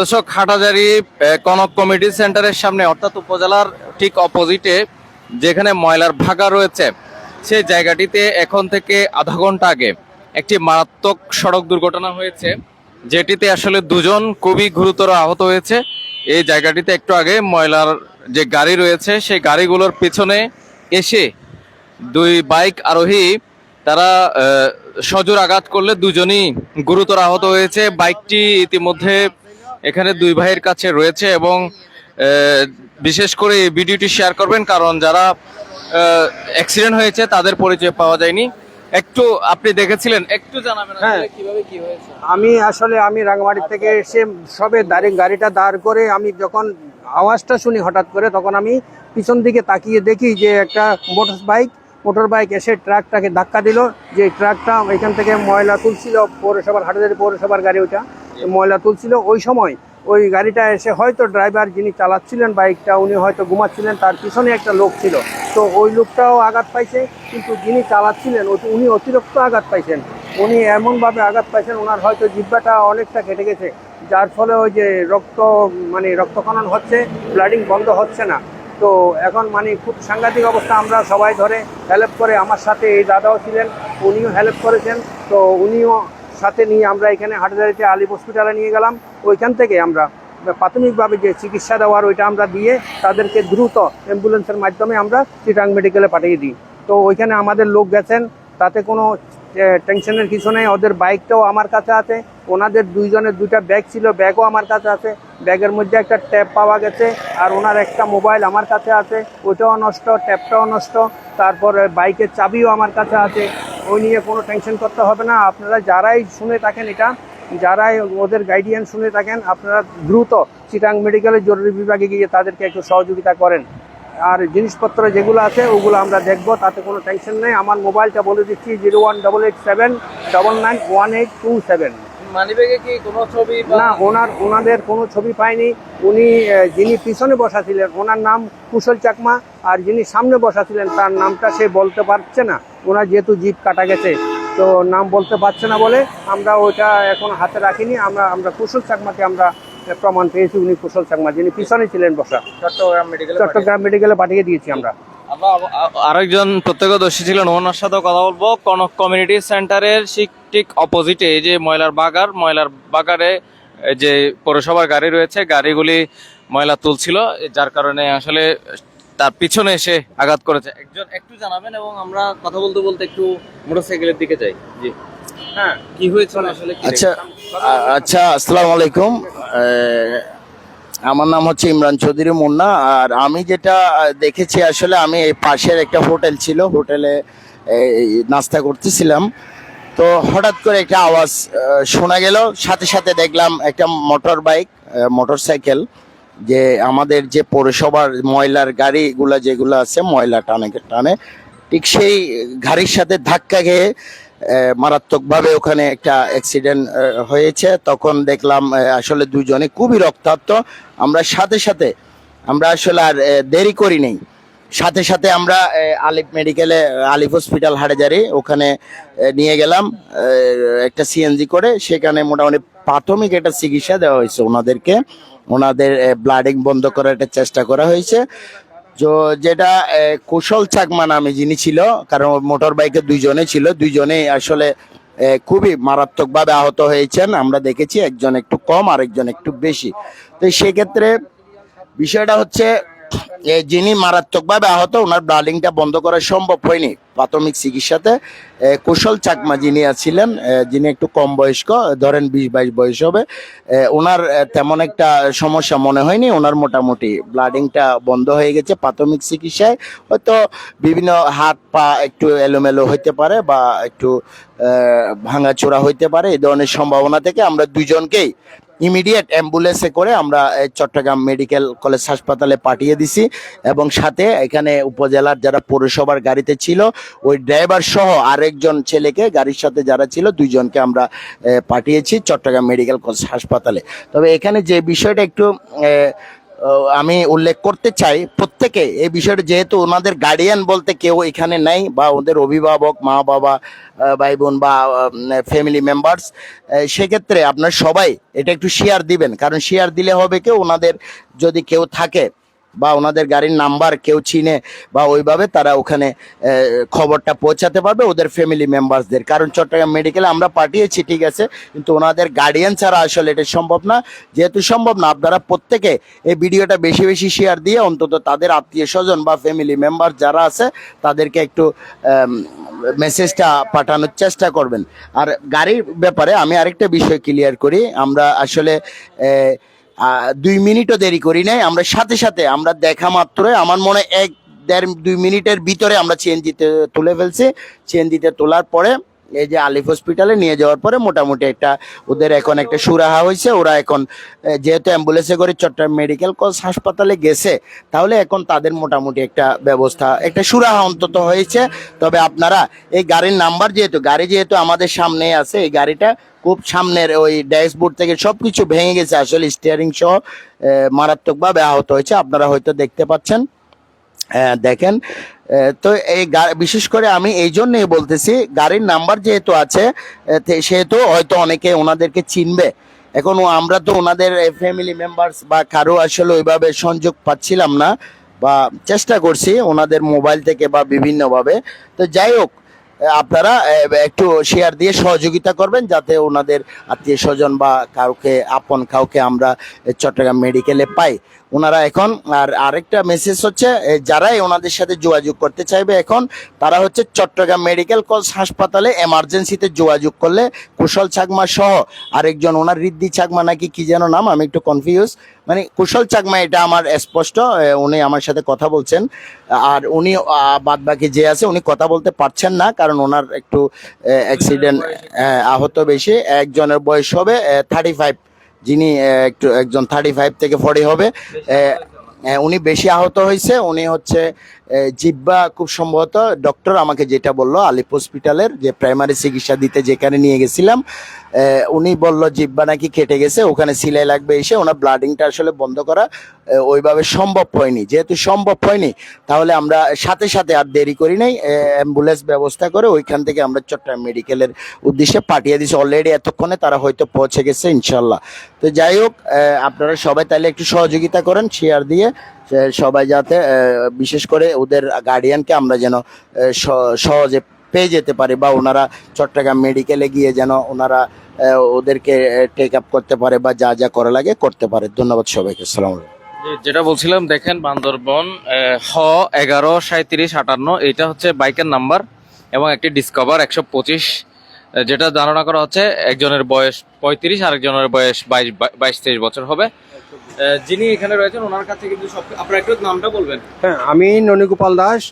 দর্শক হাটাজারি কনক কমিটি সেন্টারের সামনে, অর্থাৎ উপজেলার ঠিক অপোজিটে যেখানে ময়লার ভাগা রয়েছে, সেই জায়গাটিতে এখন থেকে আধা ঘণ্টা আগে একটি মারাত্মক সড়ক দুর্ঘটনা হয়েছে, যেটিতে আসলে দুজন খুবই গুরুতর আহত হয়েছে। এই জায়গাটিতে একটু আগে ময়লার যে গাড়ি রয়েছে, সেই গাড়িগুলোর পেছনে এসে দুই বাইক আরোহী তারা সজোর আঘাত করলে দুজনই গুরুতর আহত হয়েছে। বাইকটি ইতিমধ্যে এখানে দুই ভাইয়ের কাছে রয়েছে এবং বিশেষ করে এই ভিডিওটি শেয়ার করবেন কারণ যারা অ্যাক্সিডেন্ট হয়েছে তাদের পরিচয় পাওয়া যায়নি। একটু আপনি দেখেছিলেন একটু জানাবেন হ্যাঁ। কীভাবে কি হয়েছে? আমি আসলে আমি রাঙামাটি থেকে এসে সবে দাঁড়িয়ে গাড়িটা দাঁড় করে আমি যখন আওয়াজটা শুনি হঠাৎ করে তখন আমি পিছন দিকে তাকিয়ে দেখি যে একটা মোটর বাইক মোটর বাইক এসে ট্রাকটাকে ধাক্কা দিল। যে ট্রাকটা এখান থেকে ময়লা তুলছিল পৌরসভার হাটাজারি পৌরসভার গাড়ি ওটা ময়লা তুলছিল, ওই সময় ওই গাড়িটা এসে হয়তো ড্রাইভার যিনি চালাচ্ছিলেন বাইকটা উনি হয়তো ঘুমাচ্ছিলেন, তার পিছনে একটা লোক ছিল। তো ওই লোকটাও আঘাত পাইছে, কিন্তু যিনি চালাচ্ছিলেন উনি অতিরিক্ত আঘাত পাইছেন। উনি এমনভাবে আঘাত পাইছেন ওনার হয়তো জিব্বাটা অনেকটা কেটে গেছে, যার ফলে ওই যে রক্ত মানে রক্তক্ষরণ হচ্ছে, ব্লাডিং বন্ধ হচ্ছে না। তো এখন মানে খুব সাংঘাতিক অবস্থা, আমরা সবাই ধরে হেল্প করে, আমার সাথে এই দাদাও ছিলেন, উনিও হেল্প করেছেন। তো উনিও সাথে নিয়ে আমরা এখানে হাটাজারিতে আলিপ হসপিটালে নিয়ে গেলাম। ওইখান থেকে আমরা প্রাথমিকভাবে যে চিকিৎসা দেওয়ার ওইটা আমরা দিয়ে তাদেরকে দ্রুত অ্যাম্বুলেন্সের মাধ্যমে আমরা চিটাং মেডিকেলে পাঠিয়ে দিই। তো ওইখানে আমাদের লোক গেছেন, তাতে কোনো টেনশনের কিছু নেই। ওদের বাইকটাও আমার কাছে আছে। ওনাদের দুইজনের দুইটা ব্যাগ ছিল, ব্যাগও আমার কাছে আছে। ব্যাগের মধ্যে একটা ট্যাব পাওয়া গেছে আর ওনার একটা মোবাইল আমার কাছে আছে। ওটাও নষ্ট, ট্যাবটাও নষ্ট। তারপর বাইকের চাবিও আমার কাছে আছে। ওই নিয়ে কোনো টেনশন করতে হবে না। আপনারা যারাই শুনে থাকেন এটা, যারাই ওদের গাইডিয়ান শুনে থাকেন, আপনারা দ্রুত চিটাং মেডিকেলের জরুরি বিভাগে গিয়ে তাদেরকে একটু সহযোগিতা করেন। আর জিনিসপত্র যেগুলো আছে, ওগুলো আমরা দেখব, তাতে কোনো টেনশন নেই। আমার মোবাইলটা বলে দিচ্ছি zero one double eight seven double nine one eight two seven মানিব্যাগে কি কোনো ছবি না ওনার ওনাদের কোনো ছবি পাইনি উনি যিনি পিছনে বসা ছিলেন ওনার নাম কুশল চাকমা আর যিনি সামনে বসা ছিলেন তার নামটা সে বলতে পারছে না। ওনার যেহেতু জিপ কাটা গেছে তো নাম বলতে পারছে না বলে আমরা ওইটা এখন হাতে রাখিনি। আমরা আমরা কুশল চাকমাকে আমরা প্রমাণ পেয়েছি উনি কুশল চাকমা যিনি পিছনে ছিলেন বসা। চট্টগ্রাম মেডিকেল চট্টগ্রাম মেডিকেলে পাঠিয়ে দিয়েছি আমরা। আমরা আরেকজন প্রত্যক্ষদর্শী ছিলেন ওনার সাথে কথা বলব। কনক কমিউনিটি সেন্টারের ঠিক ঠিক অপোজিটে এই যে ময়লার বাগার ময়লার বাগারে যে পৌরসভার গাড়ি রয়েছে গাড়িগুলি ময়লা তুলছিল যার কারণে আসলে তার পিছনে এসে আঘাত করেছে। একজন একটু জানাবেন এবং আমরা কথা বলতে বলতে একটু মোটরসাইকেলের দিকে যাই। জি। হ্যাঁ কি হয়েছিল আসলে আচ্ছা আচ্ছা আসসালামু আলাইকুম। আমার নাম হচ্ছে ইমরান চৌধুরী মুন্না, আর আমি যেটা দেখেছি আসলে আমি এই পাশের একটা হোটেল ছিল, হোটেলে নাস্তা করতেছিলাম। তো হঠাৎ করে একটা আওয়াজ শোনা গেল, সাথে সাথে দেখলাম একটা মোটর বাইক মোটর সাইকেল যে আমাদের যে পৌরসভার ময়লার গাড়িগুলা যেগুলো আছে ময়লা টানে টানে ঠিক সেই গাড়ির সাথে ধাক্কা খেয়ে মারাত্মকভাবে ওখানে একটা অ্যাক্সিডেন্ট হয়েছে। তখন দেখলাম আসলে দুজনে খুবই রক্তাক্ত। আমরা সাথে সাথে, আমরা আসলে আর দেরি করি নেই। সাথে সাথে আমরা আলিফ মেডিকেলে, আলিফ হসপিটাল হাড়েজারি ওখানে নিয়ে গেলাম একটা সিএনজি করে। সেখানে মোটামুটি প্রাথমিক একটা চিকিৎসা দেওয়া হয়েছে ওনাদেরকে। ওনাদের ব্লাডিং বন্ধ করার একটা চেষ্টা করা হয়েছে। যেটা কুশল চাকমা নামে যিনি ছিল, কারণ মোটর বাইকে দুইজনে ছিল, দুইজনে আসলে খুবই মারাত্মকভাবে আহত হয়েছেন। আমরা দেখেছি একজন একটু কম আর একজন একটু বেশি। তো সেক্ষেত্রে বিষয়টা হচ্ছে যিনি মারাত্মকভাবে আহত, ওনার ব্লাডিংটা বন্ধ করা সম্ভব হয়নি। প্রাথমিক চিকিৎসাতে কুশল চাকমা যিনি আছিলেন যিনি একটু কম বয়স্ক, ধরেন বিশ বাইশ বয়স হবে ওনার তেমন একটা সমস্যা মনে হয়নি। ওনার মোটামুটি ব্লাডিংটা বন্ধ হয়ে গেছে প্রাথমিক চিকিৎসায়। হয়তো বিভিন্ন হাত, পা একটু এলোমেলো হইতে পারে বা একটু ভাঙাচোরা হইতে পারে, এই ধরনের সম্ভাবনা থেকে আমরা দুজনকেই ইমিডিয়েট অ্যাম্বুলেন্সে করে আমরা চট্টগ্রাম মেডিকেল কলেজ হাসপাতালে পাঠিয়ে দিছি এবং সাথে এখানে উপজেলার যারা পৌরসভার গাড়িতে ছিল, ওই ড্রাইভার সহ আরেকজন ছেলেকে গাড়ির সাথে যারা ছিল দুইজনকে আমরা পাঠিয়েছি চট্টগ্রাম মেডিকেল কলেজ হাসপাতালে। তবে এখানে যে বিষয়টা একটু আমি উল্লেখ করতে চাই প্রত্যেকে এই বিষয়টা যেহেতু ওনাদের গার্ডিয়ান বলতে কেউ এখানে নেই বা ওদের অভিভাবক, মা বাবা ভাই বোন বা ফ্যামিলি মেম্বার্স সেক্ষেত্রে আপনার সবাই এটা একটু শেয়ার দিবেন। কারণ শেয়ার দিলে হবে কেউ ওনাদের যদি কেউ থাকে বা ওনাদের গাড়ির নাম্বার কেউ চিনে বা ওইভাবে তারা ওখানে খবরটা পৌঁছাতে পারবে ওদের ফ্যামিলি মেম্বার্সদের কারণ চট্টগ্রাম মেডিকেলে আমরা পাঠিয়েছি, ঠিক আছে? কিন্তু ওনাদের গার্ডিয়ান ছাড়া আসলে এটা সম্ভব না। যেহেতু সম্ভব না, আপনারা প্রত্যেকে এই ভিডিওটা বেশি বেশি শেয়ার দিয়ে অন্তত তাদের আত্মীয় স্বজন বা ফ্যামিলি মেম্বার যারা আছে, তাদেরকে একটু মেসেজটা পাঠানোর চেষ্টা করবেন। আর গাড়ির ব্যাপারে আমি আরেকটা বিষয় ক্লিয়ার করি। আমরা আসলে দুই মিনিটও দেরি করি নাই। আমরা সাথে সাথে, আমরা দেখা মাত্রই, আমার মনে এক দেড়, দুই মিনিটের ভিতরে আমরা চেন দিতে, তুলে ফেলছি। চেন দিতে তোলার পরে এই যে আলিফ হসপিটালে নিয়ে যাওয়ার পরে মোটামুটি একটা ওদের এখন একটা সুরাহা হয়েছে। ওরা এখন যেহেতু অ্যাম্বুলেন্সে করে চট্টগ্রাম মেডিকেল কলেজ হাসপাতালে গেছে, তাহলে এখন তাদের মোটামুটি একটা ব্যবস্থা, একটা সুরাহা অন্তত হয়েছে। তবে আপনারা এই গাড়ির নাম্বার যেহেতু, গাড়ি যেহেতু আমাদের সামনে আছে, এই গাড়িটা খুব সামনের ওই ড্যাশবোর্ড থেকে সব কিছু ভেঙে গেছে, আসলে স্টিয়ারিং সহ মারাত্মকভাবে আহত হয়েছে। আপনারা হয়তো দেখতে পাচ্ছেন। দেখেন তো এই বিশেষ করে আমি এই জন্যই বলতেছি, গাড়ির নাম্বার যেহেতু আছে সেহেতু হয়তো অনেকে ওনাদেরকে চিনবে। এখন আমরা তো ওনাদের ফ্যামিলি মেম্বার্স বা কারও আসলে ওইভাবে সংযোগ পাচ্ছিলাম না, বা চেষ্টা করছি ওনাদের মোবাইল থেকে বা বিভিন্নভাবে। তো যাই হোক আপনারা একটু শেয়ার দিয়ে সহযোগিতা করবেন যাতে ওনাদের আত্মীয় স্বজন বা কাউকে, আপন কাউকে আমরা চট্টগ্রাম মেডিকেলে পাই। ওনারা এখন, আর আরেকটা মেসেজ হচ্ছে যারাই ওনাদের সাথে যোগাযোগ করতে চাইবে এখন, তারা হচ্ছে চট্টগ্রাম মেডিকেল কলেজ হাসপাতালে এমার্জেন্সিতে যোগাযোগ করলে কুশল চাকমা সহ আরেকজন, ওনার রিদ্ধি চাকমা নাকি কি যেন নাম, আমি একটু কনফিউজ মানে কুশল চাকমা, এটা আমার স্পষ্ট উনি আমার সাথে কথা বলছেন। আর উনি বাদ বাকি যে আছে, উনি কথা বলতে পারছেন না, কারণ ওনার একটু অ্যাক্সিডেন্ট আহত বেশি। একজনের বয়স হবে থার্টি ফাইভ যিনি একটু, একজন থার্টি ফাইভ থেকে ফর্টি হবে উনি বেশি আহত হয়েছে। উনি হচ্ছে জিব্বা খুব সম্ভবত ডক্টর আমাকে যেটা বলল আলিপ হসপিটালের যে প্রাইমারি চিকিৎসা দিতে যেখানে নিয়ে গেছিলাম উনি বলল, জিব্বা নাকি কেটে গেছে, ওখানে সিলাই লাগবে এসে, ওনার ব্লাডিংটা আসলে বন্ধ করা ওইভাবে সম্ভব হয়নি। যেহেতু সম্ভব হয়নি, তাহলে আমরা সাথে সাথে আর দেরি করি নাই অ্যাম্বুলেন্স ব্যবস্থা করে ওইখান থেকে আমরা চট্টগ্রাম মেডিকেলের উদ্দেশ্যে পাঠিয়ে দিয়েছি অলরেডি এতক্ষণে তারা হয়তো পৌঁছে গেছে, ইনশাল্লাহ। তো যাই হোক আপনারা সবাই তাহলে একটু সহযোগিতা করেন শেয়ার দিয়ে সবাই যাতে বিশেষ করে ওদের গার্ডিয়ানকে আমরা যেন সহজে পেয়ে যেতে পারে বা ওনারা চট্টগ্রাম মেডিকেলে গিয়ে যেন ওনারা ওদেরকে টেক আপ করতে পারে বা যা যা করা লাগে করতে পারে। ধন্যবাদ সবাইকে। সালাম যেটা বলছিলাম, দেখেন বান্দরবন হ এগারো সাঁত্রিশ আটান্ন, এটা হচ্ছে বাইকের নাম্বার এবং একটি ডিসকভার একশো পঁচিশ যেটা ধারণা করা হচ্ছে একজনের বয়স পঁয়ত্রিশ আরেকজনের বয়স বাইশ বাইশ তেইশ বছর হবে। যিনি এখানে রয়েছেন ওনার কাছে কিন্তু সব আপনার একটু নামটা বলবেন। হ্যাঁ আমি ননীগোপাল দাস।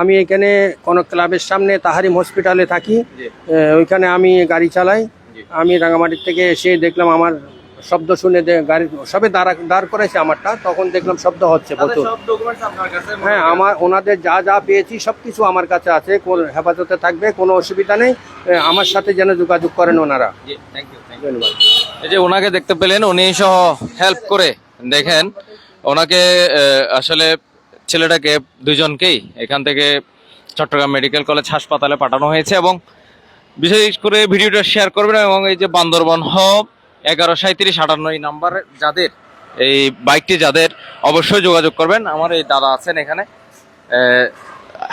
আমি এখানে কোনো ক্লাবের সামনে তাহারিম হসপিটালে থাকি। ওইখানে আমি গাড়ি চালাই। আমি রাঙামাটির থেকে এসে দেখলাম আমার শব্দ শুনে যে গাড়ি সবে দাঁড়া দাঁড় করেছে আমারটা তখন দেখলাম শব্দ হচ্ছে প্রচুর। সব ডকুমেন্টস আপনার কাছে? হ্যাঁ আমার ওনাদের যা যা পেয়েছি সব কিছু আমার কাছে আছে কোন হেফাজতে থাকবে কোনো অসুবিধা নেই। আমার সাথে যেন যোগাযোগ করেন ওনারা। জি থ্যাংক ইউ থ্যাংক ইউ এই যে ওনাকে দেখতে পেলেন উনি সহ হেল্প করে দেখেন। ওনাকে আসলে ছেলেটাকে দুজনকেই এখান থেকে চট্টগ্রাম মেডিকেল কলেজ হাসপাতালে পাঠানো হয়েছে এবং বিশেষ করে ভিডিওটা শেয়ার করবেন এবং এই যে বান্দরবন হ এগারো সাঁত্রিশ আটান্ন এই নাম্বার যাদের, এই বাইকটি যাদের অবশ্যই যোগাযোগ করবেন। আমার এই দাদা আছেন এখানে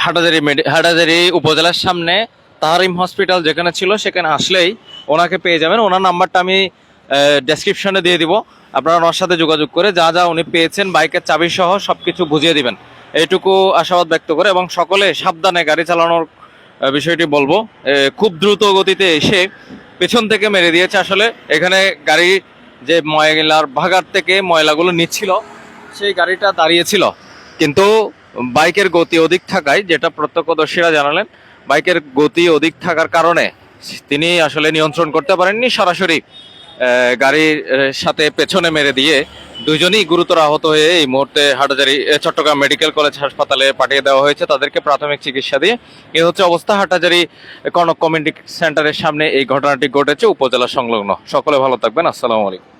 হাটাজারি মেডি, হাটাজারি উপজেলার সামনে তাহারিম হসপিটাল যেখানে ছিল, সেখানে আসলেই ওনাকে পেয়ে যাবেন। ওনার নাম্বারটা আমি ডেসক্রিপশনে দিয়ে দিব। আপনারা ওনার সাথে যোগাযোগ করে যা যা উনি পেয়েছেন, বাইকের চাবি সহ সব কিছু বুঝিয়ে দিবেন। এইটুকু আশাবাদ ব্যক্ত করে এবং সকলে সাবধানে গাড়ি চালানোর বিষয়টি বলব। খুব দ্রুত গতিতে এসে পেছন থেকে মেরে দিয়েছে আসলে। এখানে গাড়ি যে ময়লার ভাগার থেকে ময়লাগুলো নিচ্ছিল, সেই গাড়িটা দাঁড়িয়েছিল। কিন্তু বাইকের গতি অধিক থাকায়, যেটা প্রত্যক্ষদর্শীরা জানালেন, বাইকের গতি অধিক থাকার কারণে তিনি আসলে নিয়ন্ত্রণ করতে পারেননি। সরাসরি গাড়ির সাথে পেছনে মেরে দিয়ে দুজনই গুরুতর আহত হয়ে এই মুহূর্তে হাটাজারি চট্টগ্রাম মেডিকেল কলেজ হাসপাতালে পাঠিয়ে দেওয়া হয়েছে। তাদেরকে প্রাথমিক চিকিৎসা দিয়ে এ হচ্ছে অবস্থা। হাটাজারি কনক কমিউনিটি সেন্টারের সামনে এই ঘটনাটি ঘটেছে, উপজেলা সংলগ্ন। সকলে ভালো থাকবেন। আসসালামু আলাইকুম।